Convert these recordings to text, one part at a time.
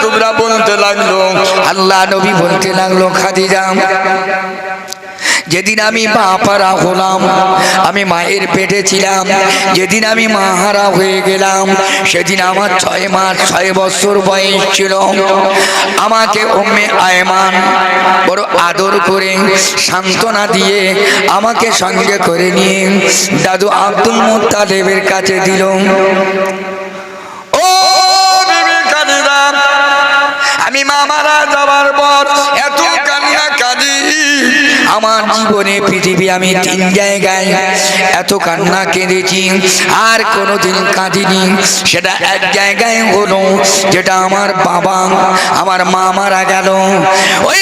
কুবরা বলতে লাগল, আল্লাহ নবী বলতে লাগল, খাদিজা, যেদিন আমি বাপারা হলাম, আমি মায়ের পেটে ছিলাম, যেদিন আমি মাহারা হয়ে গেলাম, সেদিন আমার ছয় মাস, ছয় বছর বয়স ছিল। আমাকে ওমে আয়মান বড় আদর করে, সান্ত্বনা দিয়ে আমাকে সঙ্গে করে নিয়ে দাদু আব্দুল মোত্তালেবের কাছে দিল। মামারা যাবার পর এত কান্না কাঁদি আমার জীবনে, পৃথিবী আমি তিন জায়গায় এত কান্না কেঁদেছি, আর কোনোদিন কাঁদিনি। সেটা এক জায়গায় হলো, যেটা আমার বাবা, আমার মা মারা গেল। ওই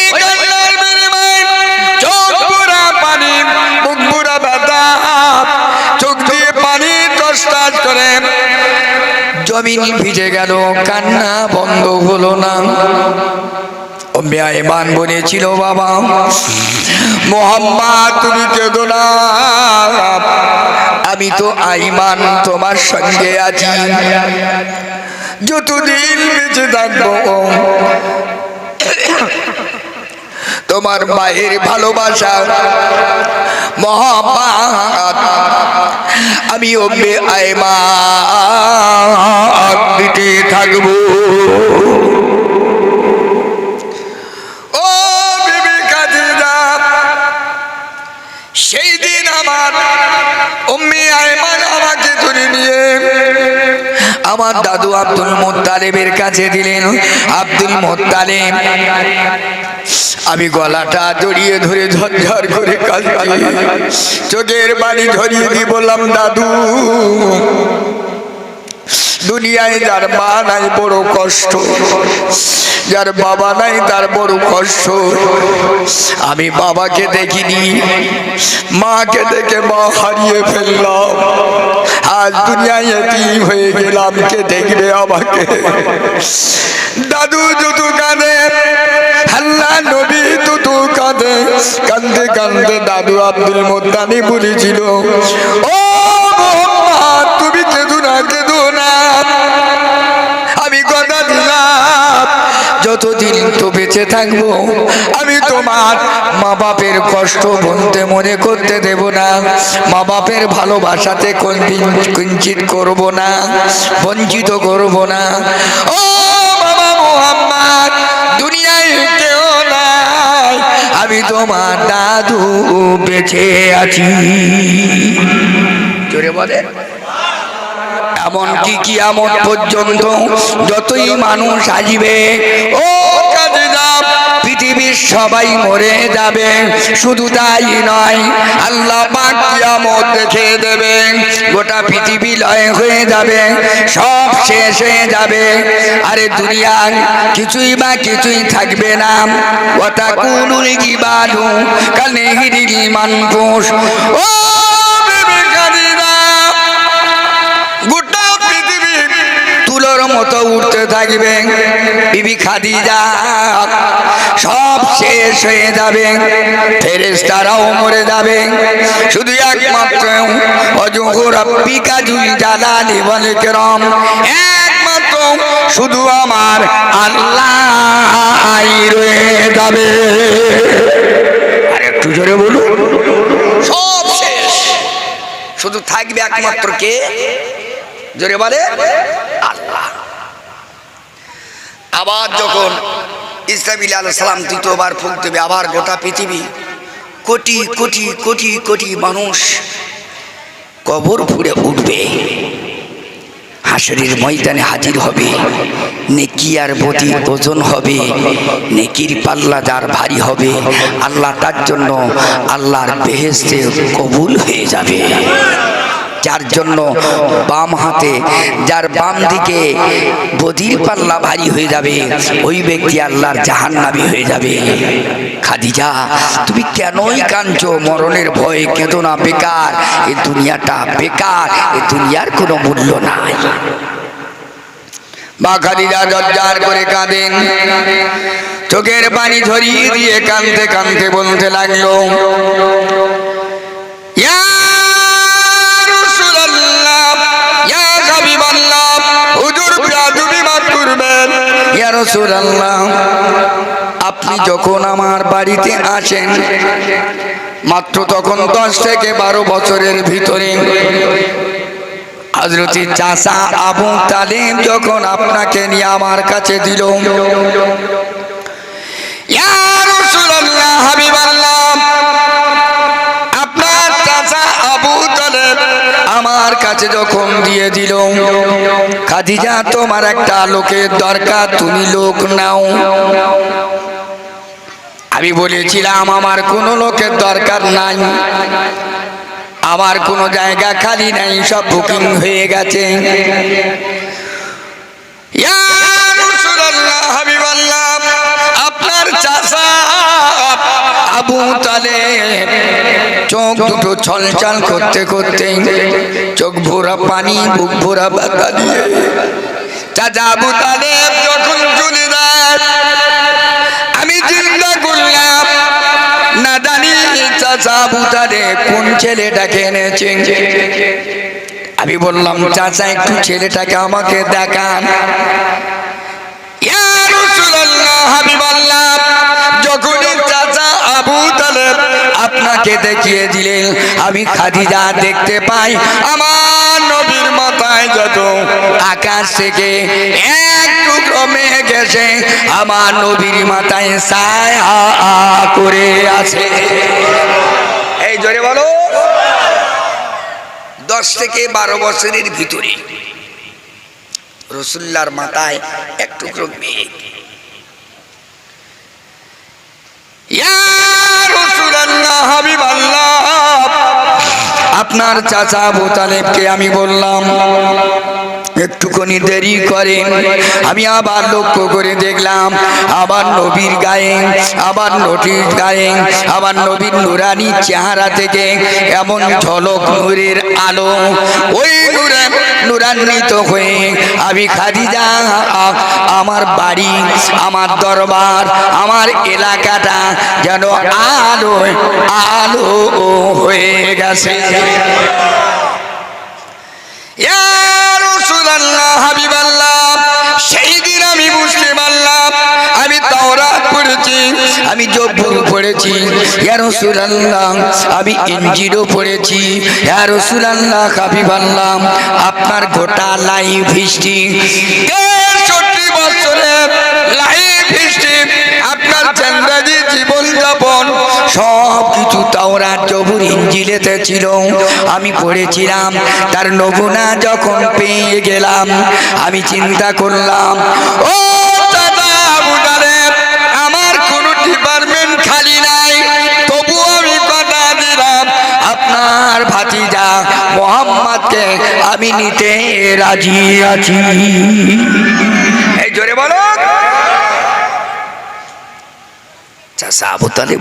চোখ দিয়ে পানি টসটাস করে। জমিন ভিজে গেল, কান্না বন্ধ হলো না। বেআইমান বলেছিল বাবা। মোহাম্মদ, তুমি কেঁদো না। আমি তো আইমান তোমার সঙ্গে আছি। যতদিন বেঁচে থাকব। তোমার মায়ের ভালোবাসা। মহাপাত আমি ওবে আইমা দাদু আব্দুল মোত্তালেবের কাছে দিলেন। আব্দুল মোত্তালেব, আমি গলাটা জড়িয়ে ধরে ঝরঝর করে কাজ চোখের বাড়ি ধরিয়ে দিয়ে বললাম, দাদু দুনিয়ায় যার মা নাই বড় কষ্ট, যার বাবা নাই তার বড় কষ্ট। আমি বাবাকে দেখিনি, মাকে দেখে মা হারিয়ে ফেললাম। আজ দুনিয়ায় এতিম হয়ে গেলাম, কে দেখবে আমাকে? দাদু দুদু কাঁদে আল্লাহ নবী দুদু কাঁদে। কান্দে কান্দে দাদু আব্দুল মোত্তানি বলেছিল, ও যতদিন তো বেঁচে থাকব, আমি তোমার মা বাপের কষ্ট বলতে মনে করতে দেব না। মা বাপের ভালোবাসাতে কোনদিন কিঞ্চিত করব না, বঞ্চিত করব না। ও বাবা মোহাম্মদ, দুনিয়ায় কেউ নাই, আমি তোমার দাদু বেঁচে আছি। জোরে বলে এমন কি কিয়ামত পর্যন্ত যতই মানুষ আসবে, ও পৃথিবীর সবাই মরে যাবে। শুধু তাই নয়, আল্লাহ পাক দেখে দেবে গোটা পৃথিবী লয় হয়ে যাবে, সব শেষ হয়ে যাবে। আরে দুনিয়ার কিছুই বা কিছুই থাকবে না। ওটা কুনুল গিবালু কানে হিরিল মানপুষ ও মতো উঠতে থাকবে। বিবি খাদিজা, সব শেষ হয়ে যাবে। ফেরেশতারাও মরে যাবে। শুধু একমাত্র অজহর পিকাজুল জালালি ওয়াল ইকরাম। একমাত্র শুধু আমার আল্লাহ রয়ে যাবে। আর একটু জোরে বলুন। সব শেষ। শুধু থাকবে একমাত্র কে? জোরে বলে আবার যখন ইসলামিল আল সালাম তৃতীয়বার ফুক দেবে, আবার গোটা পৃথিবী, কোটি কোটি কোটি কোটি মানুষ কবর ফুরে উঠবে। হাসরের ময়দানে হাজির হবে। নেকি আর বদি ওজন হবে। নেকির পাল্লা যার ভারী হবে, আল্লাহ তার জন্য আল্লাহর বেহেস্তে কবুল হয়ে যাবে। যার জন্য বাম হাতে, যার বাম দিকে বদির পাল্লা ভারী হয়ে যাবে, ওই ব্যক্তি আল্লাহর জাহান্নাবি হয়ে যাবে। খাদিজা, তুমি কেনই কাঁদছো? মরণের ভয়ে কেঁদো না, বেকার। এ দুনিয়াটা বেকার, এ দুনিয়ার কোনো মূল্য নাই। মা খাদিজা জর্জার করে কাঁদেন। চোখের পানি ঝরিয়ে দিয়ে কাঁদতে কাঁদতে বলতে লাগল আপনি যখন আমার বাড়িতে আসেন, মাত্র তখন দশ থেকে বারো বছরের ভিতরে হজরতি চাষা আবু তালিম যখন আপনাকে নিয়ে আমার কাছে দিল আমার কাছে যখন দিয়ে দিল। খাদিজা, তোমার একটা লোকের দরকার, তুমি লোক নাও। আমি বলেছিলাম, আমার কোনো লোকের দরকার নাই। আমার কোনো জায়গা খালি নাই, সব বুকিং হয়ে গেছে। ইয়া তালেব চোখ দুটো ছলছল করতে করতে চোখ ভোরা পানি বুক ভোরা বাতা দিয়ে চাচা আবু তালেব যখন চলে যায় আমি চিন্তা করলাম। না জানি চাচা আবু তালেব কোন ছেলেটাকে এনেছে। আমি বললাম চাচা একটু ছেলেটাকে আমাকে দেখান। রাসূলুল্লাহ, হাবিবাল্লাহ, যখনই চাচা আবু তালেব আপনাকে দেখিয়ে দিলেন। আমি খাদিজা দেখতে পাই। আমার নবীর মাথায় যত আকাশ থেকে এক টুকরো গেছে আমার নবীর মাথায় ছায়া করে আছে। এই জোরে বলো। দশ থেকে বারো বছরের ভিতরে রসুল্লার মাথায় এক টুকরো মেঘ ইয়া রাসূলুল্লাহ, হাবিবাল্লাহ, আপনার চাচা আবু আমি বললাম একটুখানি দেরি করেন আমি আবার লক্ষ্য করে দেখলাম, আবার নবীর গায়ে, আবার নদীর গায়ে, আবার নবীর নুরানি চেহারা থেকে এমন ঝলক নূরের আলো। ওই নূরে নুরান্বিত হয়ে আমি খাদিজা, আমার বাড়ি, আমার দরবার, আমার এলাকাটা যেন আলো আলো হয়ে গেছে। ইয়া রাসূলুল্লাহ, হাবিবাল্লাহ, সেই দিন আমি বুঝতে পারলাম আমি তাওরাত পড়েছি আমি জব্বুর পড়েছি ইয়া রাসূলুল্লাহ, আমি পড়েছি ইয়া রাসূলুল্লাহ, হাবিবাল্লাহ, আপনার গোটা লাইফ হিস্ট্রি। তেষট্টি বছরের লাইফ হিস্ট্রি আপনার চন্দ্রাজি জীবন যাপন সব কিছু তাওরাত জবুর ইঞ্জিলেতে ছিল। আমি পড়েছিলাম, তার নমুনা যখন পেয়ে গেলাম, আমি চিন্তা করলাম, ও আমার কোনো খালি নাই আমি নিতে রাজি আছি এই জোরে বলো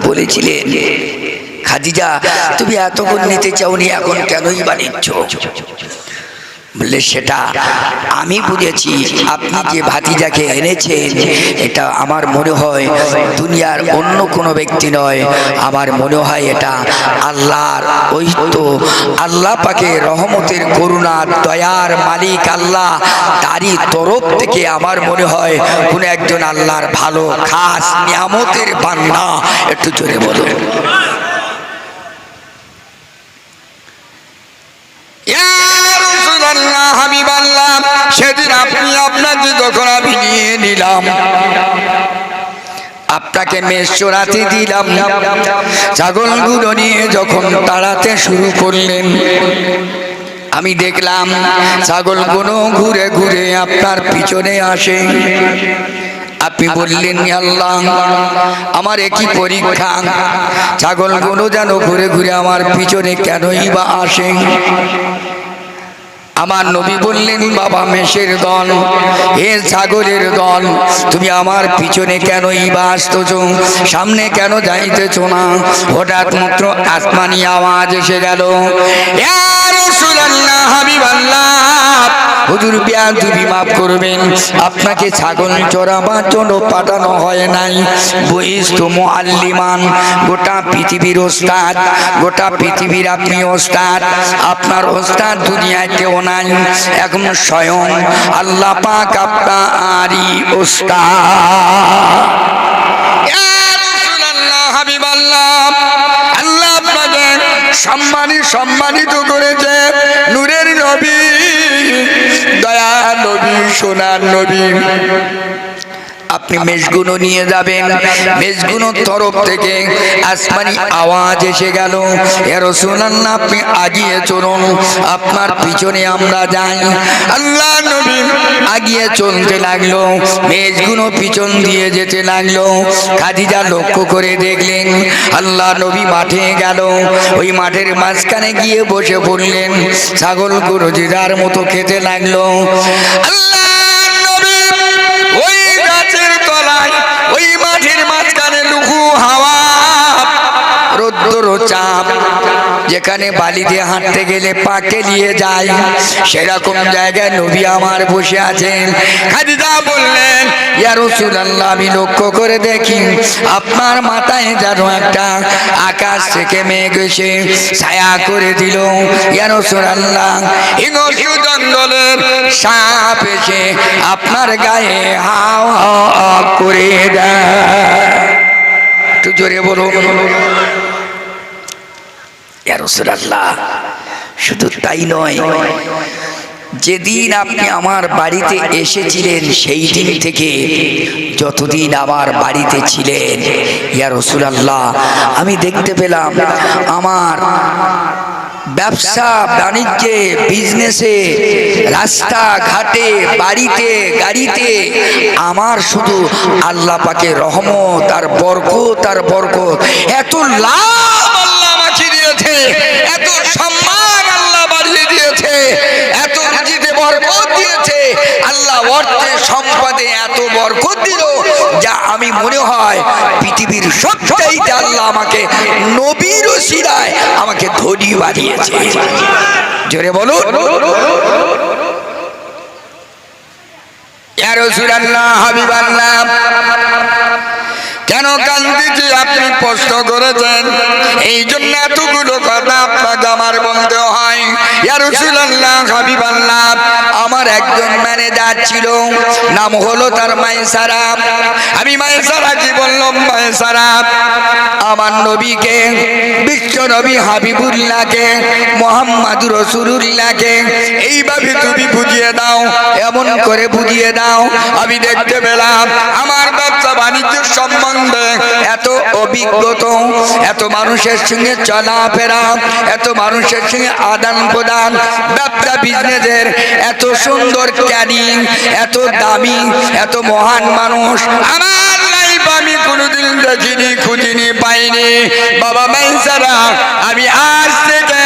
বলেছিলেন খাদিজা তুমি এতক্ষণ নিতে চাওনি এখন কেনই বানিচ্ছ বললে সেটা আমি বুঝেছি। আপনি যে ভাতিজাকে এনেছেন, এটা আমার মনে হয় দুনিয়ার অন্য কোনো ব্যক্তি নয়। আমার মনে হয় এটা আল্লাহর তো আল্লাহ পাকে রহমতের করুণা, দয়ার মালিক আল্লাহ, তারই তরফ থেকে আমার মনে হয় কোনো একজন আল্লাহর ভালো, খাস নিয়ামতের বান্না একটু জোরে বলো ইয়া রাসূলুল্লাহ, হাবিবাল্লাহ, সেদিন আপনি আপনাকে যখন আমি নিয়ে নিলাম। আপনাকে মেষ চড়াতে দিলাম। ছাগলগুলো নিয়ে যখন তাড়াতে শুরু করলেন আমি দেখলাম ছাগলগুলো ঘুরে ঘুরে আপনার পিছনে আসে। আপনি বললেন আল্লাহ আমার একই পরীক্ষা। ছাগলগুলো যেন ঘুরে ঘুরে আমার পিছনে কেনই বা আসে? আমার নবী বললেন বাবা মেষের দল হে ছাগলের দল তুমি আমার পিছনে কেন ইবা আসতেছ? সামনে কেন যাইতেছ না? হঠাৎ মাত্র আসমানি আওয়াজ এসে গেল হাবিবাল্লাহ, হুজুর বিয়াদুবি মাফ করবেন, আপনাকে ছাগল চড়াবার জন্য পাঠানো হয় নাই। বইস তো মুআল্লিমান, গোটা পৃথিবীর ওস্তাদ, গোটা পৃথিবীর আপনি ওস্তাদ, আপনার ওস্তাদ দুনিয়ায় কেউ নাই, এখন স্বয়ং আল্লাহ পাক আপনারই ওস্তাদ। সম্মানিত করেছে, নূরের নবী। দয়া নবী সোনার নবী। আপনি মেজগুনো নিয়ে যাবেন। মেজগুনোর তরফ থেকে আসমানি আওয়াজ এসে গেল। এ রসুলাল্লাহ, আপনি আগিয়ে চলুন। আপনার পিছনে আমরা যাই। আল্লাহ নবী আগিয়ে চলতে লাগল। মেজগুনো পিছন দিয়ে যেতে লাগল। খাদিজা লক্ষ্য করে দেখলেন, আল্লাহ নবী মাঠে গেল। ওই মাঠের মাঝখানে গিয়ে বসে পড়লেন। ছাগল গরু যার মতো খেতে লাগল। আল্লাহ রোদ্দুর চাপ। যেখানে বালি দিয়ে হাঁটতে গেলে পাকে নিয়ে যায়। সেরকম জায়গায় নবী আমার বসে আছেন। খাদিজা বললেন, ইয়া রাসূলুল্লাহ, আমি লক্ষ্য করে দেখি, আপনার মাথায় যেন একটা আকাশ থেকে মেঘ এসে ছায়া করে দিল। ইয়া রাসূলুল্লাহ হিংস্র জঙ্গলের সাপ এসে আপনার গায়ে হাও হাও করে দেয়। একটু জোরে বলুন। শুধু তাই নয়, যেদিন আপনি আমার বাড়িতে এসেছিলেন, সেই দিন থেকে যতদিন আমার বাড়িতে ছিলেন, ইয়া রসুলাল্লাহ, আমি দেখতে পেলাম আমার ব্যবসা, বাণিজ্যে, বিজনেসে রাস্তা ঘাটে বাড়িতে, গাড়িতে, আমার শুধু আল্লাহ পাকে রহমত আর বরকত আর বরকত। এত লাভ দিয়েছে এত সম্মান আল্লাহ বাড়িয়ে দিয়েছে। এত রুজিতে বরকত দিয়েছে। আল্লাহ অর্থে সম্পদে এত বরকত দিল যা আমি মনে হয় পৃথিবীর সবচাইতে আল্লাহ আমাকে নবীর শিরায় আমাকে ধনী বানিয়েছে। জোরে বলুন। ইয়া রাসূলুল্লাহ, হাবিবাল্লাহ। কেন কান্দিছি আপনি প্রশ্ন করেছেন? এই জন্য এতগুলো কথা আপনাকে আমার বলতে হয়। আমার একজন ম্যানেজার ছিল, নাম হলো তার মাইসারা আমি মাইসারা কি বললাম? মাইসারা আমার নবীকে, বিশ্ব নবী হাবিবুল্লাহকে, মোহাম্মদ রসুলুল্লাহকে, এইভাবে তুমি বুঝিয়ে দাও, এমন করে বুঝিয়ে দাও। আমি দেখতে পেলাম, আমার ব্যবসা বাণিজ্য সম্বন্ধে এত অভিজ্ঞত, এত মানুষের সঙ্গে চলাফেরা, এত মানুষের সঙ্গে আদান প্রদান, ব্যবসা বিজনেসের এত সুন্দর ক্যারিং, এত দামি, এত মহান মানুষ। আমার লাইফ আমি কোনোদিন দেখিনি, খুঁজিনি, পাইনি। বাবা মাই মাইসারা আমি আজ থেকে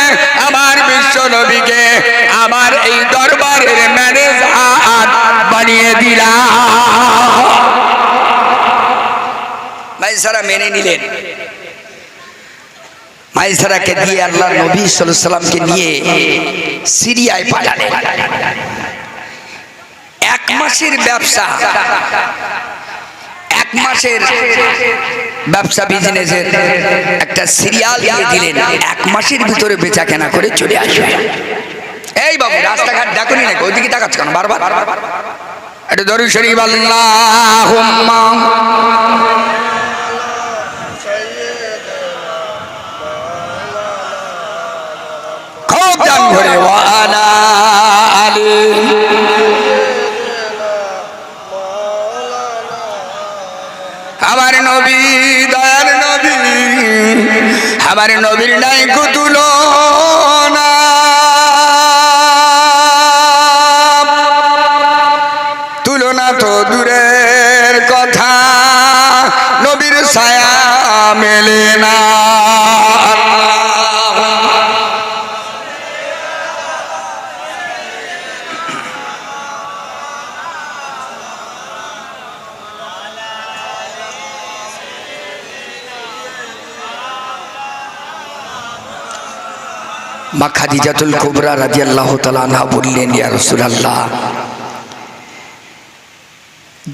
আমার বিশ্ব নবীকে আমার এই দরবারের ম্যানেজ আ বানিয়ে দিলাম। মাইসারা মেনে নিলেন। মাইসারাকে দিয়ে আল্লাহ নবী সাল্লামকে নিয়ে সিরিয়ায় পাঠালেন। এক মাসের ব্যবসা। এক মাসের ব্যবসা বিজনেসের একটা সিরিয়াল দিয়ে দিলেন। এক মাসের ভিতরে বেচা কেনা করে চলে আসবে এই বাবু, রাস্তাঘাট দেখুনি নাকি? ওইদিকে তাকাচ্ছ কেন? বারবার? এটা দরু শরীফ আল্লাহ খুব দান করে ওয়ালা আলী আমার নবী দয়ার নবী আমার নবীর নাই কুতুল মা খাদিজাতুল কুবরা রাদিয়াল্লাহু তাআলা আনহা বললেন, ইয়া রাসূলুল্লাহ,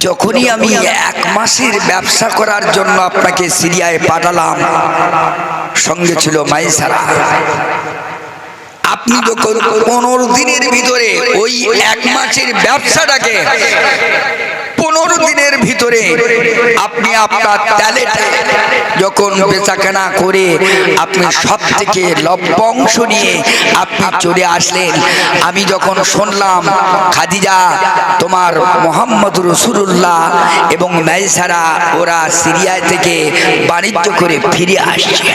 যখনই আমি এক মাসের ব্যবসা করার জন্য আপনাকে সিরিয়ায় পাঠালাম, সঙ্গে ছিল মাইসারা। আপনি যখন পনেরো দিনের ভিতরে ওই এক মাসের ব্যবসাটাকে পনেরো দিনের ভিতরে আপনি আপনার ট্যালেন্ট যখন বেচাকেনা করে আপনি সব থেকে লভ্যাংশ নিয়ে আপনি চলে আসলেন, আমি যখন শুনলাম খাদিজা তোমার মোহাম্মদ রসুল্লাহ এবং নাইসারা ওরা সিরিয়া থেকে বাণিজ্য করে ফিরে আসছে।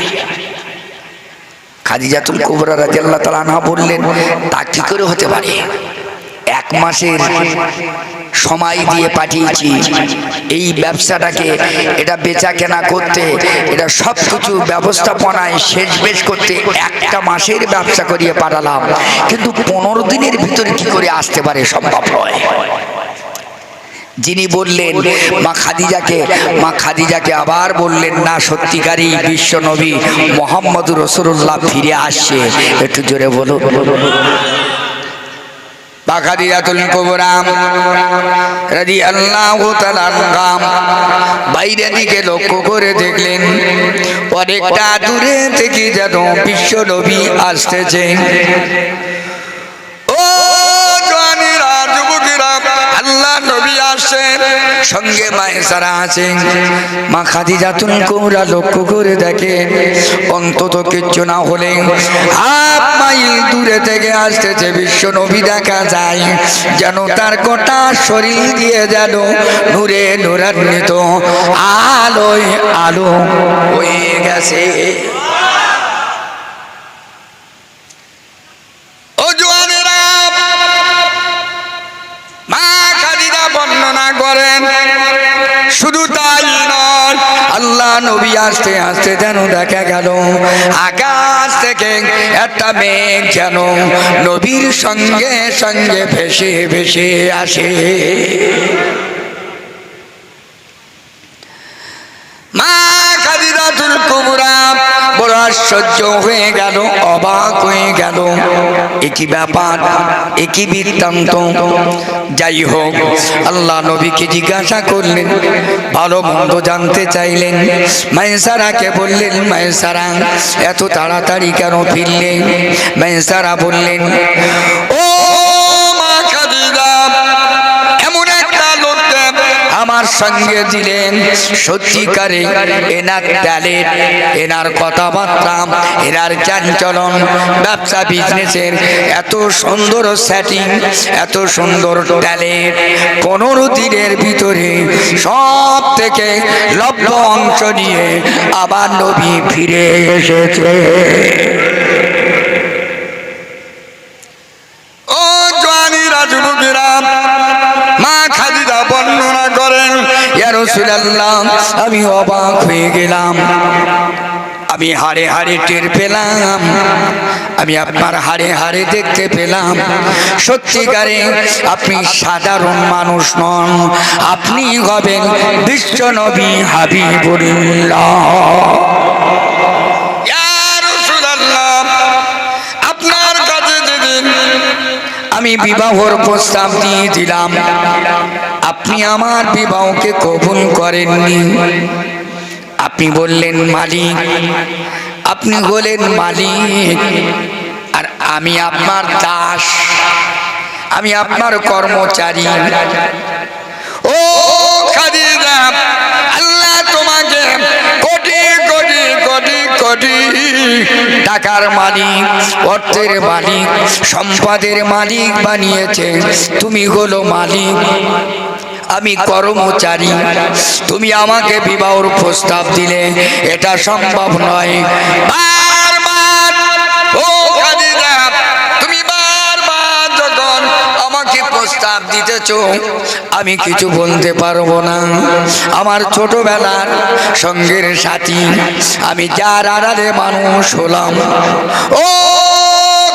খাদিজা খাদিজাতুল কুবরা রাদিয়াল্লাহু তাআলা আনহা বললেন, তা কি করে হতে পারে? মাসের সময় দিয়ে পাঠিয়েছি। এই ব্যবসাটাকে, এটা বেচা কেনা করতে, এটা সব কিছু ব্যবস্থাপনায় শেষ বেশ করতে একটা মাসের ব্যবসা করিয়ে পাঠালাম। কিন্তু পনেরো দিনের ভিতরে কি করে আসতে পারে সম্ভব নয়। যিনি বললেন, মা খাদিজাকে মা খাদিজাকে আবার বললেন, না, সত্যিকারই বিশ্ব নবী মোহাম্মদ রসুল্লাহ ফিরে আসছে। একটু জোরে বলো বাইরে দিকে লক্ষ্য করে দেখলেন, অনেকটা দূরে থেকে যেন বিশ্ব নবী আসতেছে। ও জওয়ানেরা, যুবকেরা আল্লাহ নবী আসেন সঙ্গে মায়ের সারা আছেন মা খাদিজাতুল কুবরা লক্ষ্য করে দেখে, অন্তত কিচ্ছু না হলে হাফ মাইল দূরে থেকে আসতেছে বিশ্ব নবী দেখা যায়, যেন তার গোটা শরীর দিয়ে যেন নূরে নূরান্বিত আলোয় আলো হয়ে গেছে। আসতে আসতে যেন দেখা গেল, আকাশ থেকে একটা মেঘ যেন নবীর সঙ্গে সঙ্গে ভেসে ভেসে আসে মা খাদিজাতুল কুবরা বড় আশ্চর্য হয়ে গেল, অবাক হয়ে গেল। একই ব্যাপার, একই বৃত্তান্ত। যাই হোক, আল্লাহ নবীকে জিজ্ঞাসা করলেন, ভালো মন্দ জানতে চাইলেন। মায়েসারাকে বললেন মায়েসারা এত তাড়াতাড়ি কেন ফিরলেন মায়েসারা বললেন, ও আমার সঙ্গে দিলেন। সত্যিকারে এনার ট্যালেন্ট এনার কথাবার্তা, এনার চাঞ্চলন ব্যবসা বিজনেসের এত সুন্দর সেটিং এত সুন্দর ট্যালেন্ট পনেরো দিনের ভিতরে সব থেকে লব্ধ অংশ নিয়ে আবার নবী ফিরে এসেছে। রাসূলুল্লাহ আমি অবাক হয়ে গেলাম। আমি হাড়ে হাড়ে টের পেলাম, আমি আপনার হাড়ে হাড়ে দেখতে পেলাম। সত্যিকারে আপনি সাধারণ মানুষ নন, আপনি হবেন বিশ্ব নবী হাবিবুল্লাহ। আমি বিবাহর প্রস্তাব দিয়ে দিলাম। আপনি আমার বিবাহকে কবুল করেননি। আপনি বললেন, মালিক, আপনি হলেন মালিক, আর আমি আপনার দাস, আমি আপনার কর্মচারী কোটি টাকার মালিক, অর্থের মালিক, সম্পদের মালিক বানিয়েছে। তুমি হলো মালিক। আমি কর্মচারী। তুমি আমাকে বিবাহর প্রস্তাব দিলে। এটা সম্ভব নয়। প্রস্তাব দিতেছ, আমি কিছু বলতে পারব না। আমার ছোটবেলার সঙ্গের সাথী, আমি যার আড়ালে মানুষ হলাম। ও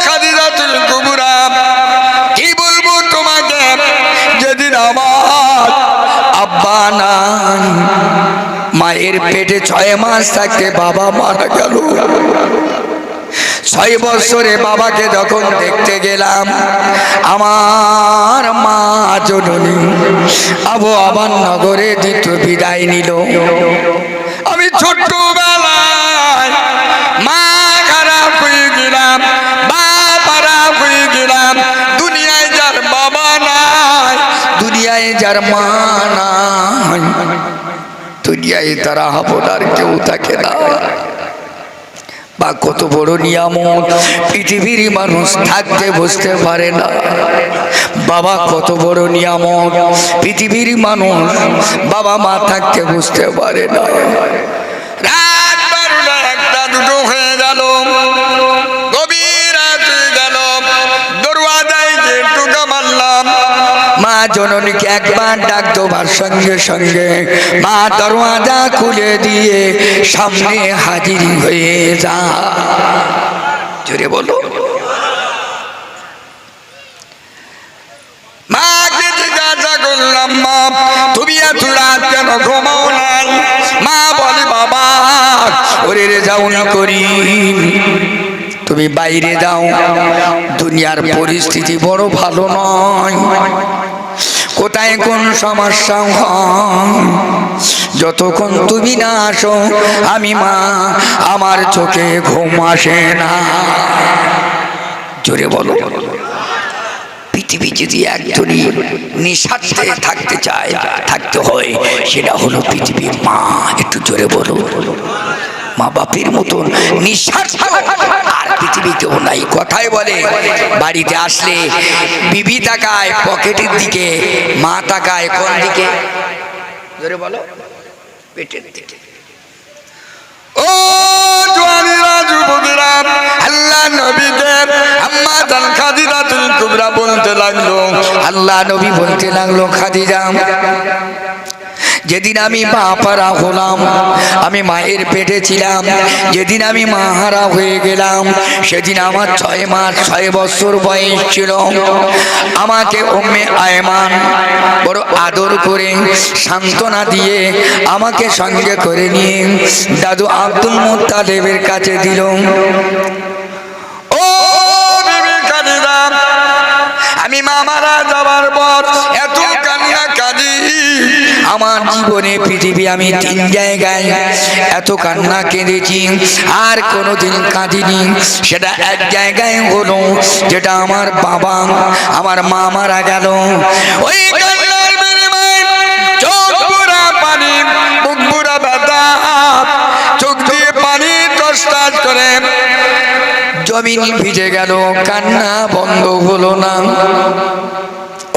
খাদিজাতুল কুবরা, কি বলব তোমাকে? যেদিন আমার আব্বা নাই, মায়ের পেটে ছয় মাস থাকতে বাবা মারা গেল। ছয় বছরে বাবাকে যখন দেখতে গেলাম, আমার মা জননী আবু আবার নগরে দ্বিতীয় বিদায় নিল। আমি ছোট্টবেলায় মা খারাপ হয়ে গেলাম বাপ খারাপ হয়ে গেলাম, দুনিয়ায় বাবা দুনিয়ায় দুনিয়ায় তারা হাবদার কেউ থাকে না। বা কত বড় নিয়ামত? পৃথিবীর মানুষ থাকতে বুঝতে পারে না। বাবা, কত বড় নিয়ামত? পৃথিবীর মানুষ বাবা মা থাকতে বুঝতে পারে না। রাত বারোটা একটা দুটো হয়ে গেল। মা জননীকে একবার ডাক দেবার সঙ্গে সঙ্গে মা দরওয়াজা খুলে দিয়ে সামনে হাজির হয়ে যা। জোরে বলো। মা মা। বাবা যাও না করি। তুমি বাইরে যাও। দুনিয়ার পরিস্থিতি বড় ভালো নয়। কোথায় কোন সমস্যা? যতক্ষণ তুমি না আসো, আমি মা, আমার চোখে ঘুম আসে না। জোরে বলো। পৃথিবী যদি একজনই নিঃস্বার্থে থাকতে চায়, থাকতে হয়, সেটা হলো পৃথিবীর মা। একটু জোরে বলো। মা বাপের মতন নিঃস্বার্থ আর পৃথিবী কেউ নাই। কথাই বলে, বাড়িতে আসলে বিবি তাকায় পকেটের দিকে, মা তাকায় কোন দিকে? জোরে বলো, পেটের দিকে। ও জওয়ানেরা যুবকেরা আল্লাহ নবীদের আম্মা জান খাদিজা তুল কুবরা বলতে লাগল। আল্লাহ নবী বলতে লাগল, খাদিজা। যেদিন আমি বাপারা হলাম, আমি মায়ের পেটে ছিলাম, যেদিন আমি মাহারা হয়ে গেলাম, সেদিন আমার ছয় মাস, ছয় বছর বয়স ছিল। আমাকে ওম্মে আয়মান বড় আদর করে সান্ত্বনা দিয়ে আমাকে সঙ্গে করে নিয়ে দাদু আব্দুল মোত্তালেবের কাছে দিল। ও আমি মামারা যাবার পর এত আমার জীবনে পৃথিবী আমি তিন জায়গায়। এত কান্না কেঁদেছি, আর কোনোদিন কাঁদিনি। সেটা এক জায়গায় হলো, যেটা আমার বাবা, আমার মা মারা গেল। ওই জমিন ভিজে গেল, কান্না বন্ধ হলো না।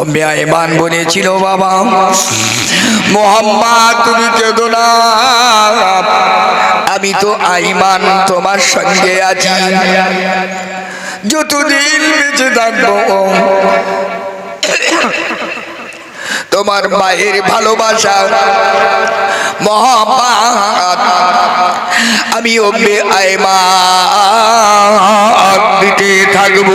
বেআইমান বলেছিল বাবা। মোহাম্মদ, তুমি কেঁদো না। আমি তো আইমান তোমার সঙ্গে আছি। যতদিন বেঁচে থাকব, তোমার মায়ের ভালোবাসা। মোহাম্মদ, আমি ওমে আইমা দিতে থাকব।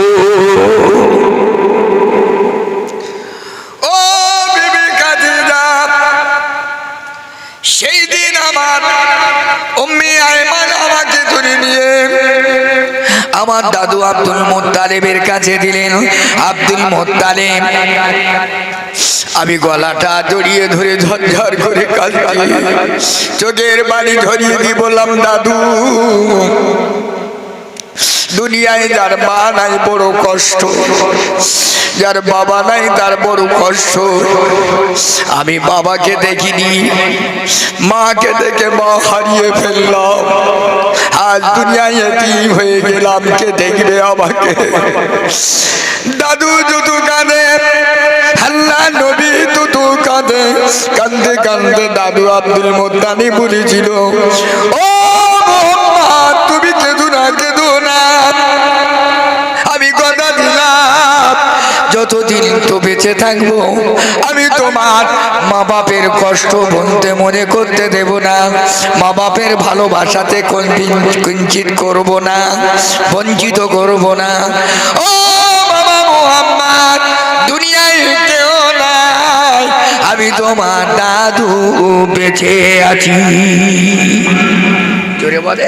আমার দাদু আব্দুল মোত্তালেবের কাছে দিলেন, আব্দুল মোত্তালেব, আমি গলাটা জড়িয়ে ধরে ঝরঝর করে চোখের বাড়ি ধরিয়ে দিয়ে বললাম, দাদু, দুনিয়ায় যার মা নাই বড় কষ্ট, যার বাবা নাই তার বড় কষ্ট। আমি বাবাকে দেখিনি, মাকে দেখে মা হারিয়ে ফেললাম। আজ দুনিয়ায় এটিম হয়ে গেলাম কে দেখবে আমাকে? দাদু জুতু কাঁদে, হাল্লা নবী তুতু কাঁদে কান্দে কান্দে দাদু আব্দুল মোত্তানি বলেছিল, ও যতদিন তো বেঁচে থাকব, আমি তোমার মা বাপের কষ্ট বলতে মনে করতে দেব না। মা বাপের ভালোবাসাতে কিঞ্চিত করব না, বঞ্চিত করব না। ও বাবা মোহাম্মদ, দুনিয়ায় কেউ নাই, আমি তোমার দাদু বেঁচে আছি। জোরে বলে